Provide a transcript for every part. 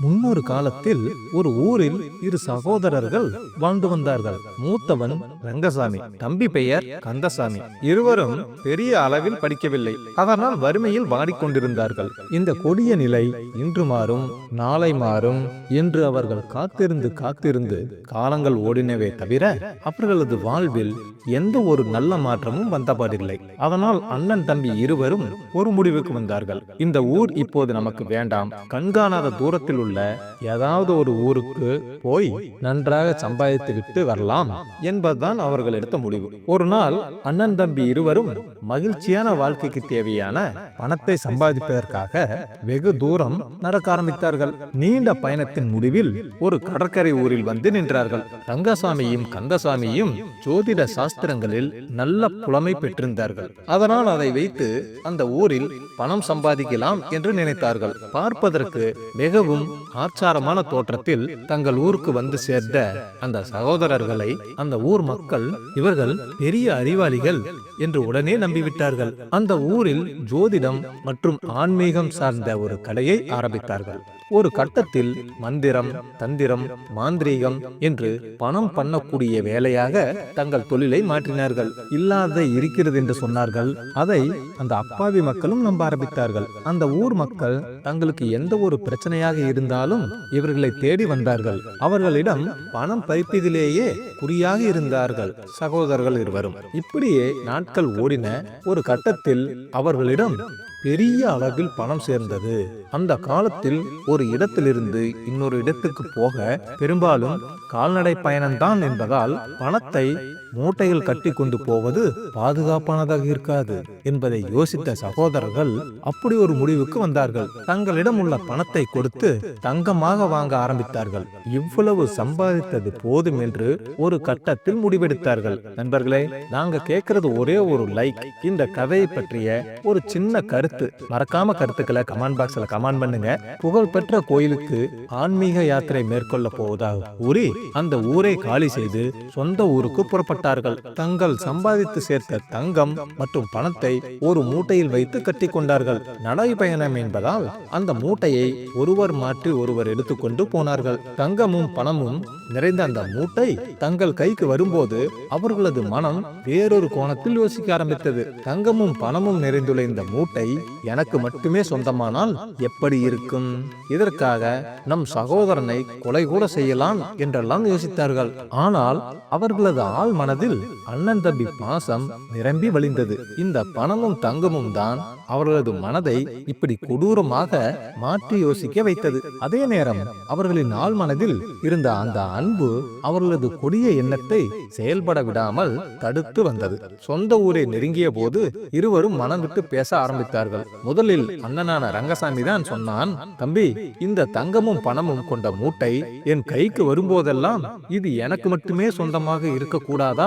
முன்னொரு காலத்தில் ஒரு ஊரில் இரு சகோதரர்கள் வாழ்ந்து வந்தார்கள். மூத்தவன் ரங்கசாமி தம்பி பெயர் கந்தசாமி. இருவரும் பெரிய அளவில் படிக்கவில்லை. அதனால் வறுமையில் வாடிக்கொண்டிருந்தார்கள். இந்த கொடிய நிலை இன்று மாறும் நாளை மாறும் என்று அவர்கள் காத்திருந்து காத்திருந்து காலங்கள் ஓடினவே தவிர அவர்களது வாழ்வில் எந்த ஒரு நல்ல மாற்றமும் வந்தபாடில்லை. அதனால் அண்ணன் தம்பி இருவரும் ஒரு முடிவுக்கு வந்தார்கள். இந்த ஊர் இப்போது நமக்கு வேண்டாம். கண்காணாத தூரத்தில் உள்ள ஏதாவது ஒரு ஊருக்கு போய் நன்றாக சம்பாதித்து விட்டு வரலாம் என்பதுதான் அவர்கள் எடுத்த முடிவு. ஒரு நாள் அண்ணன் தம்பி இருவரும் மகிழ்ச்சியான வாழ்க்கைக்கு தேவையான பணத்தை சம்பாதிப்பதற்காக வெகு தூரம் நடக்க ஆரம்பித்தார்கள். நீண்ட பயணத்தின் முடிவில் ஒரு கடற்கரை ஊரில் வந்து நின்றார்கள். ரங்கசாமியும் கந்தசாமியும் ஜோதிட சாஸ்திரங்களில் நல்ல புலமை பெற்றிருந்தார்கள். அதனால் அதை வைத்து அந்த ஊரில் பணம் சம்பாதிக்கலாம் என்று நினைத்தார்கள். பார்ப்பதற்கு மிகவும் ஆச்சாரமான தோற்றத்தில் தங்கள் ஊருக்கு வந்து சேர்ந்த அந்த சகோதரர்களை அந்த ஊர் மக்கள் இவர்கள் பெரிய அறிவாளிகள் என்று உடனே நம்பிவிட்டார்கள். அந்த ஊரில் ஜோதிடம் மற்றும் ஆன்மீகம் சார்ந்த ஒரு கடையை ஆரம்பித்தார்கள். ஒரு கட்டத்தில் மந்திரம் தந்திரம் மாந்திரீகம் என்று பணம் பண்ணக்கூடிய வேலையாக தங்கள் தொழிலை மாற்றினார்கள். இல்லாத இருக்கிறது என்று சொன்னார்கள். அதை அந்த அப்பாவி மக்களும் நம்ப ஆரம்பித்தார்கள். அந்த ஊர் மக்கள் தங்களுக்கு எந்த ஒரு பிரச்சனையாக இருந்தாலும் இவர்களை தேடி வந்தார்கள். அவர்களிடம் பணம் பறிப்பதிலேயே குறியாக இருந்தார்கள். சகோதரர்கள் இருவரும். இப்படியே நாட்கள் ஓடின ஒரு கட்டத்தில் அவர்களிடம் பெரிய அளவில் பணம் சேர்ந்தது. அந்த காலத்தில் ஒரு இடத்திலிருந்து இன்னொரு இடத்துக்கு போக பெரும்பாலும் கால்நடை பயணம்தான் என்பதால் பணத்தை மூட்டையில் கட்டி கொண்டு போவது பாதுகாப்பானதாக இருக்காது என்பதை யோசித்த சகோதரர்கள் அப்படி ஒரு முடிவுக்கு வந்தார்கள். தங்களிடம் உள்ள பணத்தை கொடுத்து தங்கமாக வாங்க ஆரம்பித்தார்கள். இவ்வளவு சம்பாதித்தது போதும் என்று ஒரு கட்டத்தில் முடிவெடுத்தார்கள். நண்பர்களே நாங்க கேட்கறது ஒரே ஒரு லைக் இந்த கதையை பற்றிய ஒரு சின்ன கருத்து. மறக்காம கருத்துக்களை கமெண்ட் பாக்ஸ்ல கமெண்ட் பண்ணுங்க. புகழ்பெற்ற கோயிலுக்கு ஆன்மீக யாத்திரை மேற்கொள்ள போவதாக கூறி அந்த ஊரை காலி செய்து சொந்த ஊருக்கு புறப்பட்டார்கள் தங்கள் சம்பாதித்து சேர்த்த தங்கம் மற்றும் பணத்தை ஒரு மூட்டையில் வைத்து கட்டி கொண்டார்கள் நடைபயணம் என்பதால் அந்த மூட்டையை ஒருவர் மாற்றி ஒருவர் எடுத்துக்கொண்டு போனார்கள். தங்கமும் பணமும் நிறைந்த அந்த மூட்டை தங்கள் கைக்கு வரும்போது அவர்களது மனம் வேறொரு கோணத்தில் யோசிக்க ஆரம்பித்தது. தங்கமும் பணமும் நிறைந்துள்ள இந்த மூட்டை எனக்கு மட்டுமே சொந்தமானால் எப்படி இருக்கும்? இதற்காக நம் சகோதரனை கொலை கூட செய்யலாம் என்றெல்லாம் யோசித்தார்கள். ஆனால் அவர்களது ஆள் மன மனதில் அண்ணன் தம்பி பாசம் நிரம்பி வழிந்தது. இந்த பணமும் தங்கமும் தான் அவர்களது மனதை இப்படி கொடூரமாக மாற்றி யோசிக்க வைத்தது. அதே நேரம் அவர்களின் ஆள் மனதில் இருந்த அந்த அன்பு அவர்களது கொடிய எண்ணத்தை செயல்பட விடாமல் தடுத்து வந்தது. சொந்த ஊரை நெருங்கிய போது இருவரும் மனம் விட்டு பேச ஆரம்பித்தார்கள். முதலில் அண்ணனான ரங்கசாமி தான் சொன்னான் தம்பி இந்த தங்கமும் பணமும் கொண்ட மூட்டை என் கைக்கு வரும்போதெல்லாம் இது எனக்கு மட்டுமே சொந்தமாக இருக்கக்கூடாதா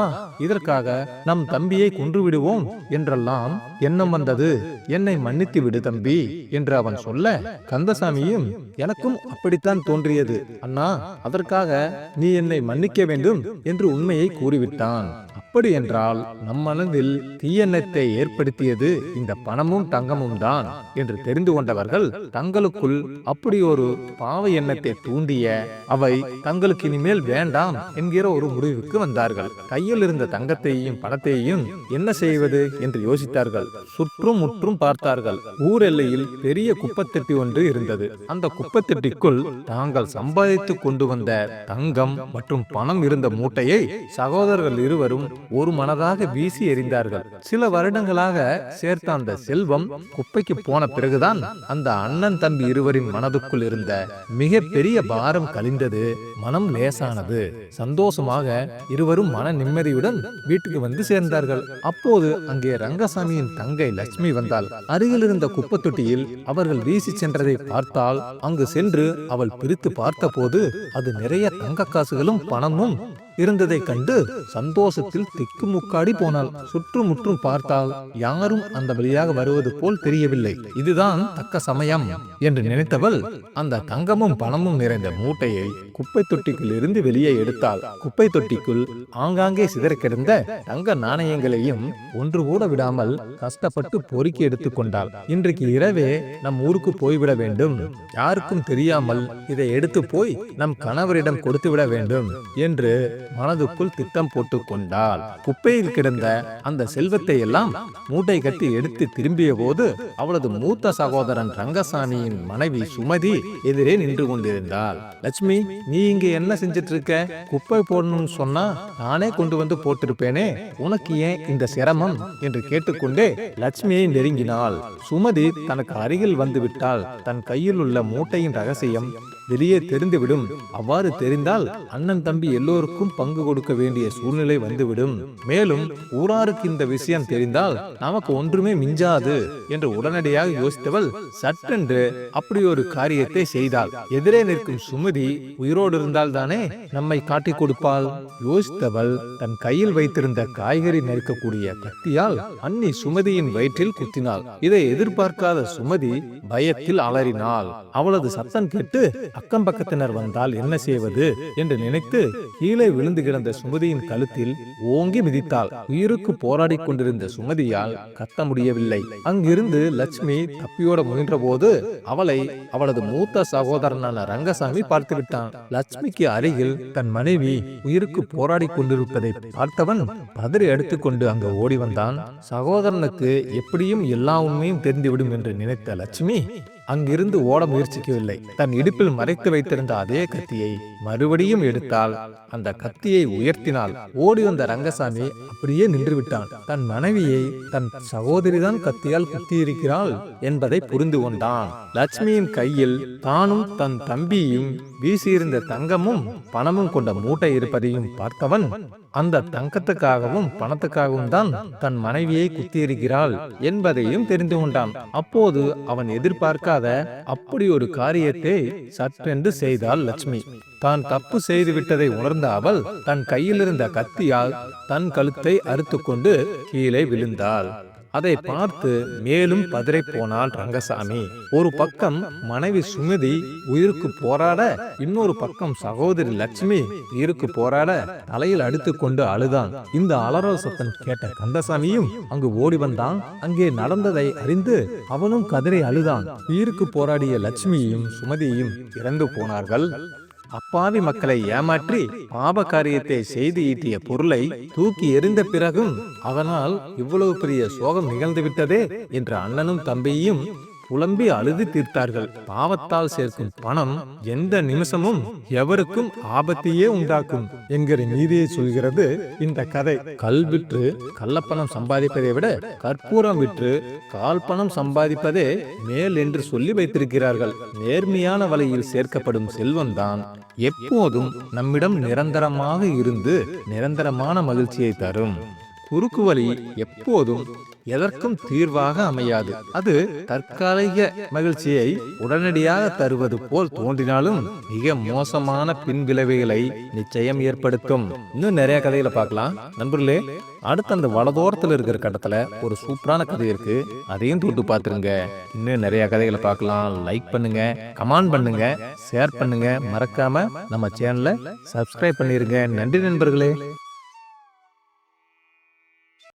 இதற்காக நம் தம்பியை கொன்று விடுவோம் என்றெல்லாம் எண்ணம் வந்தது. என்னை மன்னித்து விடு தம்பி என்று அவன் சொல்ல கந்தசாமியும் எனக்கும் அப்படித்தான் தோன்றியது. அண்ணா அதற்காக நீ என்னை மன்னிக்க வேண்டும் என்று உண்மையை கூறிவிட்டான். அப்படி என்றால் நம் மனதில் தீயெண்ணத்தை ஏற்படுத்தியது இந்த பணமும் தங்கமும் தான் என்று தெரிந்து கொண்டவர்கள் தங்களுக்குள் அப்படி ஒரு பாவ எண்ணத்தை தூண்டிய அவை தங்களுக்கு இனிமேல் வேண்டாம் என்கிற ஒரு முடிவுக்கு வந்தார்கள். கையில் இருந்த தங்கத்தையும் பணத்தையும் என்ன செய்வது என்று யோசித்தார்கள். சுற்றும் முற்றும் பார்த்தார்கள். ஊர் எல்லையில் பெரிய குப்பத்தட்டி ஒன்று இருந்தது. அந்த குப்பத்தட்டிக்குள் தாங்கள் சம்பாதித்து கொண்டு வந்த தங்கம் மற்றும் பணம் இருந்த மூட்டையை சகோதரர்கள் இருவரும் ஒரு மனதாக வீசி எறிந்தார்கள். சில வருடங்களாக சேர்த்த அந்த செல்வம் குப்பைக்கு போன பிறகுதான் அந்த அண்ணன் தம்பி இருவரின் மனதுக்குள் இருந்த மிக பெரிய பாரம் கழிந்தது. மனம் லேசானது. சந்தோஷமாக இருவரும் மன நிம்மதி நிம்மதியுடன் வீட்டுக்கு வந்து சேர்ந்தார்கள். அப்போது அங்கே ரங்கசாமியின் தங்கை லட்சுமி வந்தாள். அருகில் இருந்த குப்பத்தொட்டியில் அவர்கள் வீசி சென்றதை பார்த்தால் அங்கு சென்று அவள் பிரித்து பார்த்தபோது அது நிறைய தங்க காசுகளும் பணமும் இருந்ததைக் கண்டு சந்தோஷத்தில் திக்குமுக்காடி போனாள். சுற்றுமுற்றும் பார்த்தால் யாரும் அந்த வழியாக வருவது போல் தெரியவில்லை. இதுதான் தக்க சமயம் என்று நினைத்தவள் அந்த தங்கமும் பணமும் நிறைந்த மூட்டையை குப்பை தொட்டிக்குள் இருந்து வெளியே எடுத்தாள். குப்பை தொட்டிக்குள் ஆங்காங்கே சிதறக்கிடந்த தங்க நாணயங்களையும் ஒன்று கூட விடாமல் கஷ்டப்பட்டு பொறுக்கி எடுத்துக்கொண்டாள் இன்றைக்கு இரவே நம் ஊருக்கு போய்விட வேண்டும். யாருக்கும் தெரியாமல் இதை எடுத்து போய் நம் கணவரிடம் கொடுத்து விட வேண்டும் என்று மனதுக்குள் திட்டம் போட்டு கொண்டாள் குப்பையில் கிடந்த அந்த செல்வத்தை எல்லாம் மூட்டை கட்டி எடுத்து திரும்பிய போது அவளது மூத்த சகோதரன் ரங்கசாமியின் மனைவி சுமதி எதிரே நின்று கொண்டிருந்தாள். லட்சுமி நீ இங்க என்ன செஞ்சிட்டு இருக்க குப்பை போடணும்னு சொன்னா நானே கொண்டு வந்து போட்டிருப்பேனே. உனக்கு ஏன் இந்த சிரமம்? என்று கேட்டுக்கொண்டே லட்சுமியை நெருங்கினாள். சுமதி தனக்கு அருகில் வந்துவிட்டால் தன் கையில் உள்ள மூட்டையின் ரகசியம் வெளியே தெரிந்துவிடும். அவ்வாறு தெரிந்தால் அண்ணன் தம்பி எல்லோருக்கும் பங்கு கொடுக்க வேண்டிய சூழ்நிலை வந்துவிடும். மேலும் ஊராருக்கு இந்த விஷயம் தெரிந்தால் நமக்கு ஒன்றுமே மிஞ்சாது என்று உடனடியாக யோசித்தவள் சட்டென்று அப்படி ஒரு காரியத்தை செய்தாள். எதிரே நிற்கும் சுமதி உயிரோடு இருந்தால் தானே நம்மை காட்டிக் கொடுப்பாள்? யோசித்தவள் தன் கையில் வைத்திருந்த காய்கறி நறுக்கக்கூடிய கத்தியால் அன்னி சுமதியின் வயிற்றில் குத்தினாள். இதை எதிர்பார்க்காத சுமதி பயத்தில் அலறினாள். அவளது சத்தம் கேட்டு அக்கம் பக்கத்தினர் வந்தால் என்ன செய்வது என்று நினைத்து கீழே விழுந்து கிடந்த சுமதியின் கழுத்தில் ஓங்கி மிதித்தாள். உயிருக்கு போராடி கொண்டிருந்த சுமதியால் கத்த முடியவில்லை. அங்கிருந்து லட்சுமி தப்பியோட முயன்றபோது அவளை அவளது மூத்த சகோதரனான ரங்கசாமி பார்த்து விட்டான் லட்சுமிக்கு அருகில் தன் மனைவி உயிருக்கு போராடி கொண்டிருப்பதை பார்த்தவன் பதறி எடுத்துக்கொண்டு அங்கு ஓடி வந்தான். சகோதரனுக்கு எப்படியும் எல்லா உண்மையும் தெரிந்துவிடும் என்று நினைத்த லட்சுமி அங்கிருந்து ஓட முயற்சிக்கவில்லை. தன் இடுப்பில் மறைத்து வைத்திருந்த அதே கத்தியை மறுபடியும் எடுத்தால் அந்த கத்தியை உயர்த்தினால் ஓடி வந்த ரங்கசாமி அப்படியே நின்று விட்டான் தன் மனைவியை தன் சகோதரிதான் கத்தியால் குத்தியிருக்கிறாள் என்பதை புரிந்து கொண்டான். லட்சுமியின் கையில் தானும் தன் தம்பியும் வீசியிருந்த தங்கமும் பணமும் கொண்ட மூட்டை இருப்பதையும் பார்த்தவன் அந்த தங்கத்துக்காகவும் பணத்துக்காகவும் தான் தன் மனைவியை குத்தியிருக்கிறாள் என்பதையும் தெரிந்து கொண்டான். அப்போது அவன் எதிர்பார்க்காத அப்படி ஒரு காரியத்தை சற்றென்று செய்தாள் லட்சுமி. தான் தப்பு செய்து விட்டதை உணர்ந்த அவள் தன் கையிலிருந்த கத்தியால் தன் கழுத்தை அறுத்துக்கொண்டு கீழே விழுந்தாள். அதை பார்த்து மேலும் பதறி போனாள் ரங்கசாமி. ஒரு பக்கம் மனைவி சுமதி உயிருக்கு போராட இன்னொரு பக்கம் சகோதரி லட்சுமி உயிருக்கு போராட தலையில் அடித்துக்கொண்டு அழுதான். இந்த அலறல் சத்தம் கேட்ட கந்தசாமியும் அங்கு ஓடி வந்தான். அங்கே நடந்ததை அறிந்து அவனும் கதறி அழுதான். உயிருக்கு போராடிய லட்சுமியும் சுமதியும் இறந்து போனார்கள். அப்பாவி மக்களை ஏமாற்றி பாப காரியத்தை செய்து ஈட்டிய பொருளை தூக்கி எறிந்த பிறகும் அவனால் இவ்வளவு பெரிய சோகம் நிகழ்ந்து விட்டதே என்ற அண்ணனும் தம்பியும் புலம்பி அழுது தீர்த்தார்கள். பாவத்தால் சேர்க்கும் பணம் எந்த நிமிஷமும் எவருக்கும் ஆபத்தையே உண்டாக்கும் என்கிற நீதியை சொல்கிறது இந்த கதை. கல் விற்று கள்ளப்பணம் சம்பாதிப்பதை விட கற்பூரம் விற்று கால் பணம் சம்பாதிப்பதே மேல் என்று சொல்லி வைத்திருக்கிறார்கள். நேர்மையான வழியில் சேர்க்கப்படும் செல்வம்தான். எப்போதும் நம்மிடம் நிரந்தரமாக இருந்து நிரந்தரமான மகிழ்ச்சியை தரும். குறுக்கு வழி எப்போதும் எதற்கும் தீர்வாக அமையாது. அது தற்காலிக மகிழ்ச்சியை உடனடியாக தருவது போல் தோன்றினாலும் மிக மோசமான பின்விளைவுகளை நிச்சயம் ஏற்படுத்தும். இன்னும் நிறைய கதைகளை பார்க்கலாம். நண்பர்களே அடுத்த அந்த வலதோரத்தில் இருக்கிற கட்டத்துல ஒரு சூப்பரான கதை இருக்கு. அதையும் தொட்டு பார்த்துருங்க. இன்னும் நிறைய கதைகளை பார்க்கலாம். லைக் பண்ணுங்க கமெண்ட் பண்ணுங்க ஷேர் பண்ணுங்க. மறக்காம நம்ம சேனலை சப்ஸ்கிரைப் பண்ணிருங்க. நன்றி நண்பர்களே.